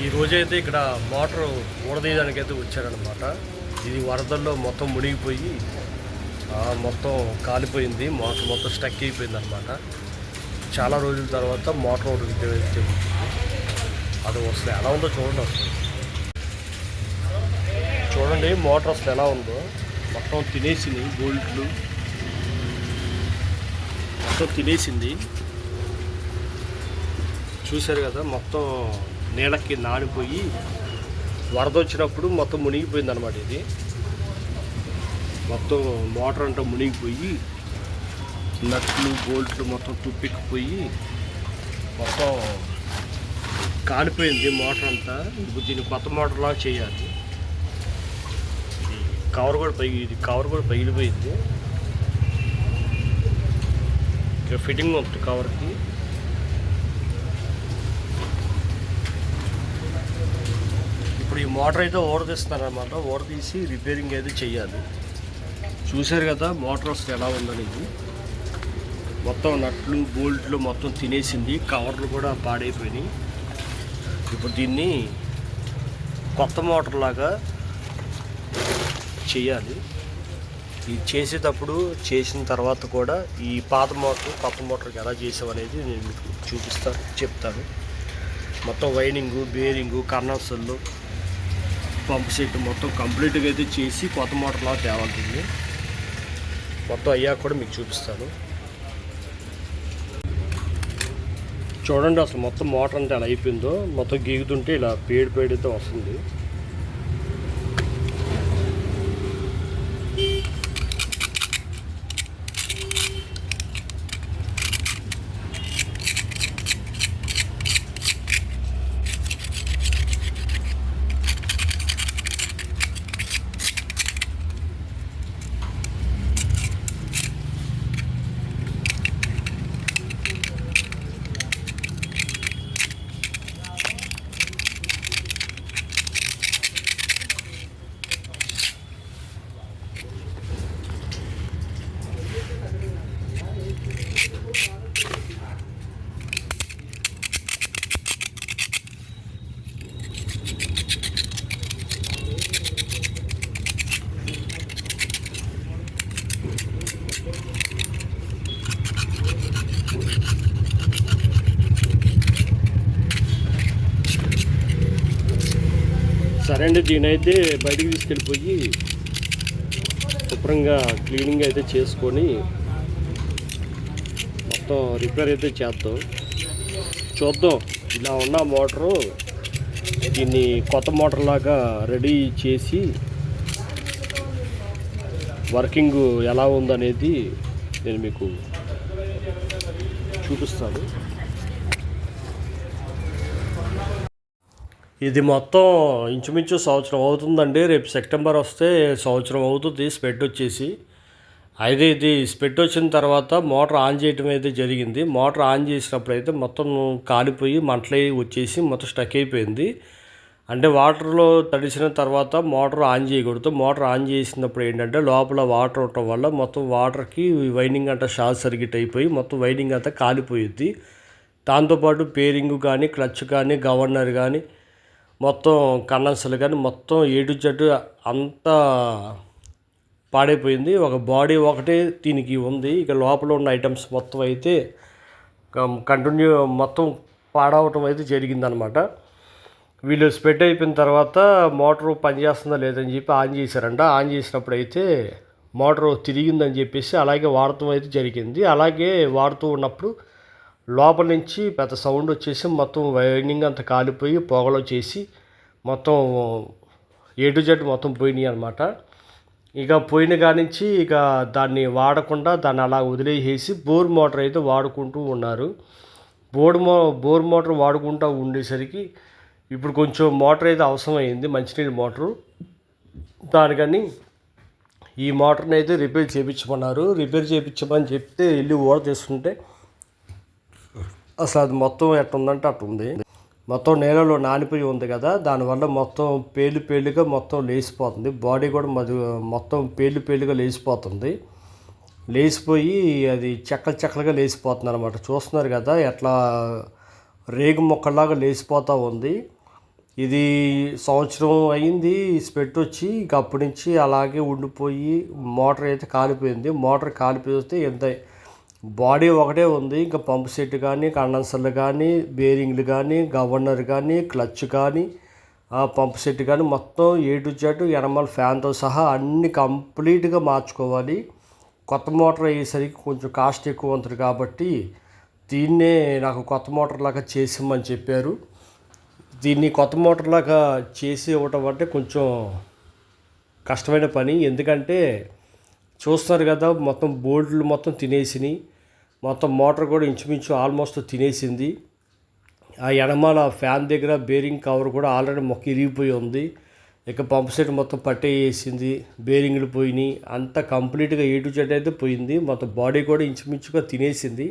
ఈ రోజైతే ఇక్కడ మోటార్ ఊడదీయడానికి అయితే వచ్చారనమాట ఇది వరదల్లో మొత్తం మునిగిపోయి మొత్తం కాలిపోయింది. మోటార్ మొత్తం స్టక్ అయిపోయింది అనమాట చాలా రోజుల తర్వాత మోటార్ ఒకటి అది అసలు ఎలా ఉందో చూడండి అసలు. చూడండి మోటార్ అసలు ఎలా ఉందో. మొత్తం తినేసింది బోల్ట్లు. మొత్తం తినేసింది. చూశారు కదా మొత్తం నీళ్ళకి నానిపోయి వరద వచ్చినప్పుడు మొత్తం మునిగిపోయింది అనమాట ఇది. మొత్తం మోటార్ అంతా మునిగిపోయి నట్లు బోల్ట్లు మొత్తం తుప్పికిపోయి మొత్తం కాలిపోయింది మోటార్ అంతా. ఇప్పుడు దీన్ని కొత్త మోటార్లా చేయాలి. ఇది కవర్ కూడా పగి ఇది కవర్ కూడా పగిలిపోయింది. ఇక్కడ ఫిట్టింగ్ ఉంటుంది కవర్కి. ఈ మోటార్ అయితే ఓడదీస్తున్నారు అనమాట ఓడదీసి రిపేరింగ్ అయితే చేయాలి చూశారు కదా మోటార్ అసలు ఎలా ఉందని మొత్తం నట్లు బోల్ట్లు మొత్తం తినేసింది. కవర్లు కూడా పాడైపోయినాయి. ఇప్పుడు దీన్ని కొత్త మోటార్ లాగా చేయాలి ఇది చేసేటప్పుడు చేసిన తర్వాత కూడా ఈ పాత మోటార్ కొత్త మోటార్కి ఎలా చేసామనేది నేను మీకు చూపిస్తాను చెప్తాను. మొత్తం వైరింగు బేరింగు కర్నర్సల్లు పంప్ సెట్ మొత్తం కంప్లీట్గా అయితే చేసి కొత్త మోటార్లా తేవాల్సింది. మొత్తం అయ్యాక కూడా మీకు చూపిస్తాను. చూడండి అసలు మొత్తం మోటార్ అంతా ఎలా అయిపోయిందో. మొత్తం గీగుతుంటే ఇలా పేడు పేడైతే వస్తుంది. సరే అండి దీని అయితే బయటికి తీసుకెళ్ళిపోయి శుభ్రంగా క్లీనింగ్ అయితే చేసుకొని మొత్తం రిపేర్ అయితే చేద్దాం. చూద్దాం ఇలా ఉన్న మోటరు దీన్ని కొత్త మోటార్ లాగా రెడీ చేసి వర్కింగ్ ఎలా ఉందనేది నేను మీకు చూపిస్తాను. ఇది మొత్తం ఇంచుమించు సంవత్సరం అవుతుందండి. రేపు సెప్టెంబర్ వస్తే సంవత్సరం అవుతుంది స్పెట్ వచ్చేసి. అయితే ఇది స్పెట్ వచ్చిన తర్వాత మోటార్ ఆన్ చేయడం అయితే జరిగింది. మోటార్ ఆన్ చేసినప్పుడు అయితే మొత్తం కాలిపోయి మంటలు వచ్చేసి మొత్తం స్టక్ అయిపోయింది. అంటే వాటర్లో తడిసిన తర్వాత మోటార్ ఆన్ చేయకూడదు. మోటార్ ఆన్ చేసినప్పుడు ఏంటంటే లోపల వాటర్ ఉండటం వల్ల మొత్తం వాటర్కి వైండింగ్ అంతా షార్ట్ సర్క్యూట్ అయిపోయి మొత్తం వైండింగ్ అంతా కాలిపోయింది దాంతోపాటు పేరింగ్ కానీ క్లచ్ కానీ గవర్నర్ కానీ మొత్తం కండెన్సర్లు కానీ మొత్తం ఏడు జట్టు అంతా పాడైపోయింది. ఒక బాడీ ఒకటే దీనికి ఉంది. ఇక లోపల ఉన్న ఐటమ్స్ మొత్తం అయితే కంటిన్యూ మొత్తం పాడవటం అయితే జరిగిందనమాట. వీళ్ళు స్ప్రెడ్ అయిపోయిన తర్వాత మోటార్ పనిచేస్తుందా లేదని చెప్పి ఆన్ చేశారంట. ఆన్ చేసినప్పుడు అయితే మోటార్ తిరిగిందని చెప్పేసి అలాగే వాడటం అయితే జరిగింది. అలాగే వాడుతూ ఉన్నప్పుడు లోపల నుంచి పెద్ద సౌండ్ వచ్చేసి మొత్తం వైరింగ్ అంతా కాలిపోయి పొగలు వచ్చేసి మొత్తం ఏ టు జెడ్ మొత్తం పోయినాయి అనమాట ఇక పోయిన కానించి ఇక దాన్ని వాడకుండా దాన్ని అలా వదిలేసేసి బోర్ మోటార్ అయితే వాడుకుంటూ ఉన్నారు. బోర్ మో బోర్ మోటార్ వాడుకుంటూ ఉండేసరికి ఇప్పుడు కొంచెం మోటార్ అయితే అవసరమైంది మంచినీళ్ళ మోటారు. దానికని ఈ మోటార్ని అయితే రిపేర్ చేయించమన్నారు రిపేర్ చేయించమని చెప్తే వెళ్ళి ఓడ తీసుకుంటే అసలు అది మొత్తం ఎట్టుందంటే అట్టుంది. మొత్తం నేలలో నానిపోయి ఉంది కదా దానివల్ల మొత్తం పేలు పేలుగా మొత్తం లేచిపోతుంది. బాడీ కూడా మధు మొత్తం పేలు పేలుగా లేచిపోతుంది. లేచిపోయి అది చెక్కలు చెక్కలుగా లేచిపోతుంది అనమాట చూస్తున్నారు కదా ఎట్లా రేగు మొక్కలాగా లేచిపోతూ ఉంది. ఇది సంవత్సరం అయింది స్పెట్ వచ్చి ఇక అప్పటి నుంచి అలాగే ఉండిపోయి మోటార్ అయితే కాలిపోయింది. మోటార్ కాలిపోతే ఎంత బాడీ ఒకటే ఉంది. ఇంకా పంప్ సెట్ కానీ కండెన్సర్లు కానీ బేరింగ్లు కానీ గవర్నర్ కానీ క్లచ్ కానీ ఆ పంప్ సెట్ కానీ మొత్తం ఏ టు జెడ్ ఎనమల్ ఫ్యాన్తో సహా అన్ని కంప్లీట్గా మార్చుకోవాలి. కొత్త మోటార్ అయ్యేసరికి కొంచెం కాస్ట్ ఎక్కువ ఉంటుంది కాబట్టి దీన్నే నాకు కొత్త మోటార్ లాగా చేసిమ్మని చెప్పారు. దీన్ని కొత్త మోటార్ లాగా చేసి ఇవ్వటం అంటే కొంచెం కష్టమైన పని. ఎందుకంటే చూస్తున్నారు కదా మొత్తం బోల్డ్లు మొత్తం తినేసినాయి. మొత్తం మోటార్ కూడా ఇంచుమించు ఆల్మోస్ట్ తినేసింది. ఆ ఎనమాల ఫ్యాన్ దగ్గర బేరింగ్ కవర్ కూడా ఆల్రెడీ మొక్క ఇరిగిపోయి ఉంది. ఇక పంప్ సెట్ మొత్తం పట్టేసింది బేరింగ్లు పోయినాయి. అంత కంప్లీట్గా ఏ టు జెడ్ అయితే పోయింది. మొత్తం బాడీ కూడా ఇంచుమించుగా తినేసింది.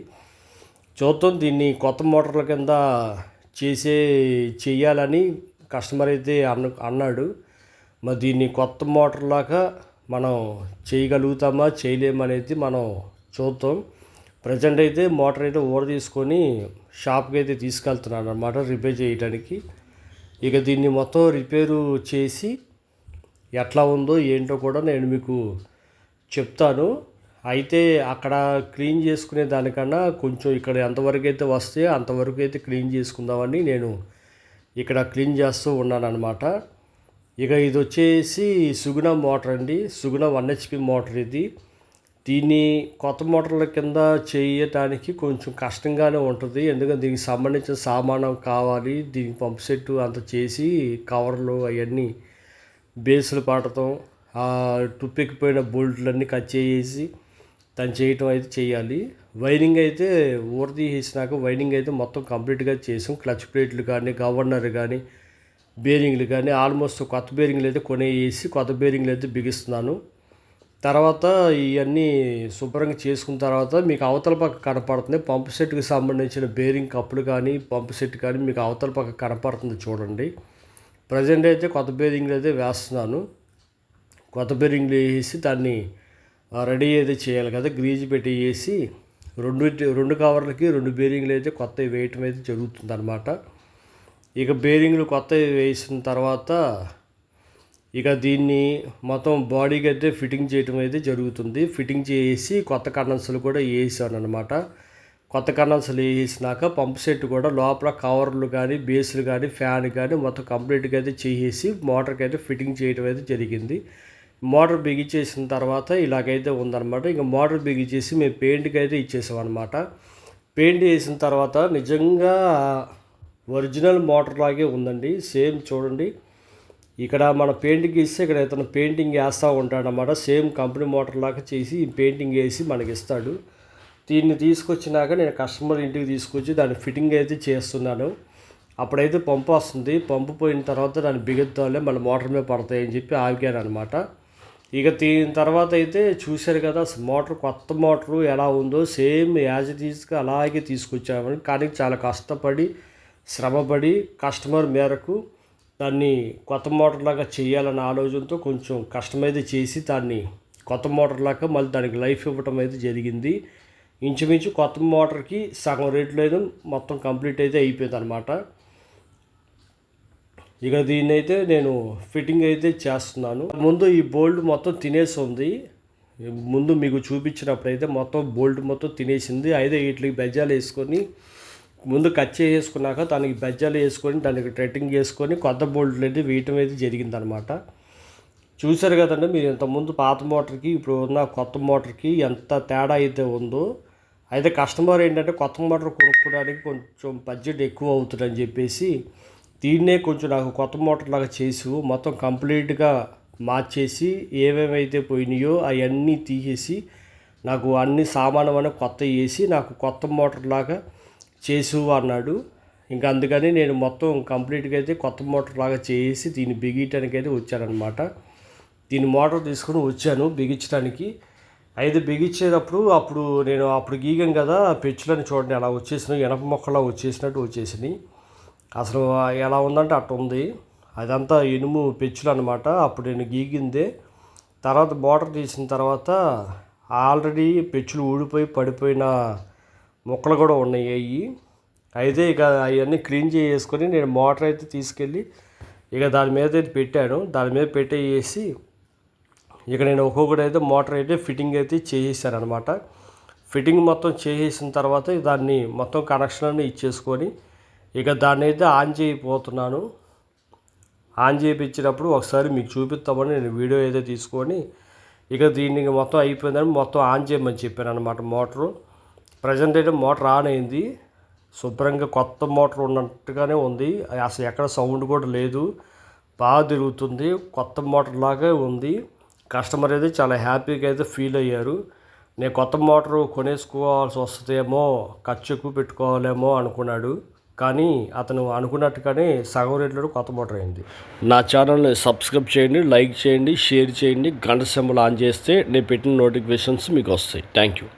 చూద్దాం దీన్ని కొత్త మోటార్ల కింద చేసే చెయ్యాలని కస్టమర్ అయితే అన్న అన్నాడు. మరి దీన్ని కొత్త మోటార్ లాగా మనం చేయగలుగుతామా చేయలేమనేది మనం చూద్దాం. ప్రజెంట్ అయితే మోటార్ అయితే ఊర తీసుకొని షాప్కి అయితే తీసుకెళ్తున్నాను అనమాట రిపేర్ చేయడానికి. ఇక దీన్ని మొత్తం రిపేరు చేసి ఎట్లా ఉందో ఏంటో కూడా నేను మీకు చెప్తాను. అయితే అక్కడ క్లీన్ చేసుకునే దానికన్నా కొంచెం ఇక్కడ ఎంతవరకు అయితే వస్తే అంతవరకు అయితే క్లీన్ చేసుకుందామని నేను ఇక్కడ క్లీన్ చేస్తూ ఉన్నాను అనమాట ఇక ఇది వచ్చేసి సుగుణ మోటార్ అండి. సుగుణ వన్ హెచ్పి మోటార్ ఇది. దీన్ని కొత్త మోటార్ల కింద చేయటానికి కొంచెం కష్టంగానే ఉంటుంది. ఎందుకంటే దీనికి సంబంధించిన సామానం కావాలి దీనికి పంప్ సెట్ అంత చేసి కవర్లు అవన్నీ బేసులు పడటం ఆ టుప్పెక్కిపోయిన బోల్ట్లన్నీ కట్ చేసి దాన్ని చేయటం అయితే చేయాలి. వైరింగ్ అయితే ఊరది వేసినాక వైరింగ్ అయితే మొత్తం కంప్లీట్గా చేసాం. క్లచ్ ప్లేట్లు కానీ గవర్నర్ కానీ బేరింగ్లు కానీ ఆల్మోస్ట్ కొత్త బేరింగ్లు అయితే కొనేసి కొత్త బేరింగ్లు అయితే బిగిస్తున్నాను. తర్వాత ఇవన్నీ శుభ్రంగా చేసుకున్న తర్వాత మీకు అవతల పక్క కనపడుతుంది. పంపు సెట్కి సంబంధించిన బేరింగ్ కప్పులు కానీ పంపు సెట్ కానీ మీకు అవతల పక్క కనపడుతుంది చూడండి. ప్రజెంట్ అయితే కొత్త బేరింగ్లు అయితే వేస్తున్నాను. కొత్త బేరింగ్లు వేసి దాన్ని రెడీ అయితే చేయాలి కదా. గ్రీజ్ పెట్టి వేసి రెండు రెండు కవర్లకి రెండు బేరింగ్లు అయితే కొత్తవి వేయటం అయితే జరుగుతుంది అనమాట ఇక బేరింగ్లు కొత్తవి వేసిన తర్వాత ఇక దీన్ని మొత్తం బాడీకి అయితే ఫిట్టింగ్ చేయటం అయితే జరుగుతుంది. ఫిట్టింగ్ చేసి కొత్త కండెన్సర్లు కూడా వేసాను అనమాట కొత్త కండెన్సర్లు వేసినాక పంప్ సెట్ కూడా లోపల కవర్లు కానీ బేస్లు కానీ ఫ్యాన్ కానీ మొత్తం కంప్లీట్గా అయితే చేసేసి మోటార్కి అయితే ఫిట్టింగ్ చేయడం అయితే జరిగింది. మోటార్ బిగించేసిన తర్వాత ఇలాగైతే ఉందన్నమాట. ఇంకా మోటార్ బిగించేసి మేము పెయింట్కి అయితే ఇచ్చేసామన్నమాట. పెయింట్ వేసిన తర్వాత నిజంగా ఒరిజినల్ మోటార్ లాగే ఉందండి. సేమ్ చూడండి. ఇక్కడ మన పెయింటింగ్ ఇస్తే ఇక్కడ ఇతను పెయింటింగ్ వేస్తూ ఉంటాడనమాట సేమ్ కంపెనీ మోటార్ లాగా చేసి పెయింటింగ్ వేసి మనకి ఇస్తాడు. దీన్ని తీసుకొచ్చినాక నేను కస్టమర్ ఇంటికి తీసుకొచ్చి దాన్ని ఫిట్టింగ్ అయితే చేస్తున్నాను. అప్పుడైతే పంపు వస్తుంది. పంపు పోయిన తర్వాత దాన్ని బిగుద్దాలే మన మోటార్ మీద పడతాయని చెప్పి ఆగాను అనమాట ఇక దీని తర్వాత అయితే చూశారు కదా మోటార్ కొత్త మోటారు ఎలా ఉందో సేమ్ యాజ్ తీసుకు అలాగే తీసుకొచ్చామని. కానీ చాలా కష్టపడి శ్రమపడి కస్టమర్ మేరకు దాన్ని కొత్త మోటార్ లాగా చేయాలన్న ఆలోచనతో కొంచెం కష్టమైతే చేసి దాన్ని కొత్త మోటార్ లాగా మళ్ళీ దానికి లైఫ్ ఇవ్వటం అయితే జరిగింది. ఇంచుమించు కొత్త మోటార్కి సగం రేట్లో అయితే మొత్తం కంప్లీట్ అయితే అయిపోయింది అనమాట ఇక దీన్ని అయితే నేను ఫిట్టింగ్ అయితే చేస్తున్నాను. ముందు ఈ బోల్డ్ మొత్తం తినేసి ఉంది. ముందు మీకు చూపించినప్పుడు అయితే మొత్తం బోల్డ్ మొత్తం తినేసింది. అయితే వీటికి బెజ్జాలు వేసుకొని ముందు కట్ చేసుకున్నాక దానికి బెజ్జాలు వేసుకొని దానికి ట్రెట్టింగ్ చేసుకొని కొత్త బోల్ట్లు అయితే వేయటం అయితే జరిగిందనమాట. చూశారు కదండి మీరు ఇంతకుముందు పాత మోటార్కి ఇప్పుడు ఉన్న కొత్త మోటార్కి ఎంత తేడా అయితే ఉందో అయితే కస్టమర్ ఏంటంటే కొత్త మోటార్ కొనుక్కోవడానికి కొంచెం బడ్జెట్ ఎక్కువ అవుతుందని చెప్పేసి దీన్నే కొంచెం నాకు కొత్త మోటార్ లాగా చేసి మొత్తం కంప్లీట్గా మార్చేసి ఏమేమైతే పోయినాయో అవన్నీ తీసేసి నాకు అన్ని సామాను అని కొత్త వేసి నాకు కొత్త మోటార్ లాగా చేసు అన్నాడు ఇంకా అందుకని నేను మొత్తం కంప్లీట్గా అయితే కొత్త మోటార్ లాగా చేసి దీన్ని బిగించడానికి అయితే వచ్చానమాట దీని మోటార్ తీసుకొని వచ్చాను బిగించడానికి. అయితే బిగించేటప్పుడు అప్పుడు నేను అప్పుడు గీగాను కదా పెచ్చులని చూడండి అలా వచ్చేసినాయి ఎనప మొక్కలా వచ్చేసినట్టు వచ్చేసినాయి. అసలు ఎలా ఉందంటే అట్ట ఉంది. అదంతా ఇనుము పెచ్చులు అనమాట అప్పుడు నేను గీగిందే. తర్వాత మోటార్ తీసిన తర్వాత ఆల్రెడీ పెచ్చులు ఊడిపోయి పడిపోయిన మొక్కలు కూడా ఉన్నాయి. అవి అయితే ఇక అవన్నీ క్లీన్ చేసుకొని నేను మోటార్ అయితే తీసుకెళ్ళి ఇక దాని మీద అయితే పెట్టాను. దాని మీద పెట్టేసి ఇక నేను ఒక్కొక్కటి అయితే మోటార్ అయితే ఫిట్టింగ్ అయితే చేసేసాను అనమాట ఫిట్టింగ్ మొత్తం చేసేసిన తర్వాత దాన్ని మొత్తం కనెక్షన్ అన్నీ ఇచ్చేసుకొని ఇక దాన్ని అయితే ఆన్ చేయబోతున్నాను. ఆన్ చేయించినప్పుడు ఒకసారి మీకు చూపిస్తామని నేను వీడియో అయితే తీసుకొని ఇక దీన్ని మొత్తం అయిపోయిందని మొత్తం ఆన్ చేయమని చెప్పాను అనమాట మోటరు. ప్రజెంట్ అయితే మోటార్ ఆన్ అయింది. శుభ్రంగా కొత్త మోటార్ ఉన్నట్టుగానే ఉంది. అసలు ఎక్కడ సౌండ్ కూడా లేదు. బాగా తిరుగుతుంది. కొత్త మోటార్ లాగే ఉంది. కస్టమర్ అయితే చాలా హ్యాపీగా అయితే ఫీల్ అయ్యారు. నేను కొత్త మోటార్ కొనేసుకోవాల్సి వస్తుందేమో ఖర్చు ఎక్కువ పెట్టుకోవాలేమో అనుకున్నాడు. కానీ అతను అనుకున్నట్టుగానే సగం రేట్లో కొత్త మోటార్ అయింది. నా ఛానల్ని సబ్స్క్రైబ్ చేయండి లైక్ చేయండి షేర్ చేయండి. గంట సింబల్ ఆన్ చేస్తే నేను పెట్టిన నోటిఫికేషన్స్ మీకు వస్తాయి. Thank you.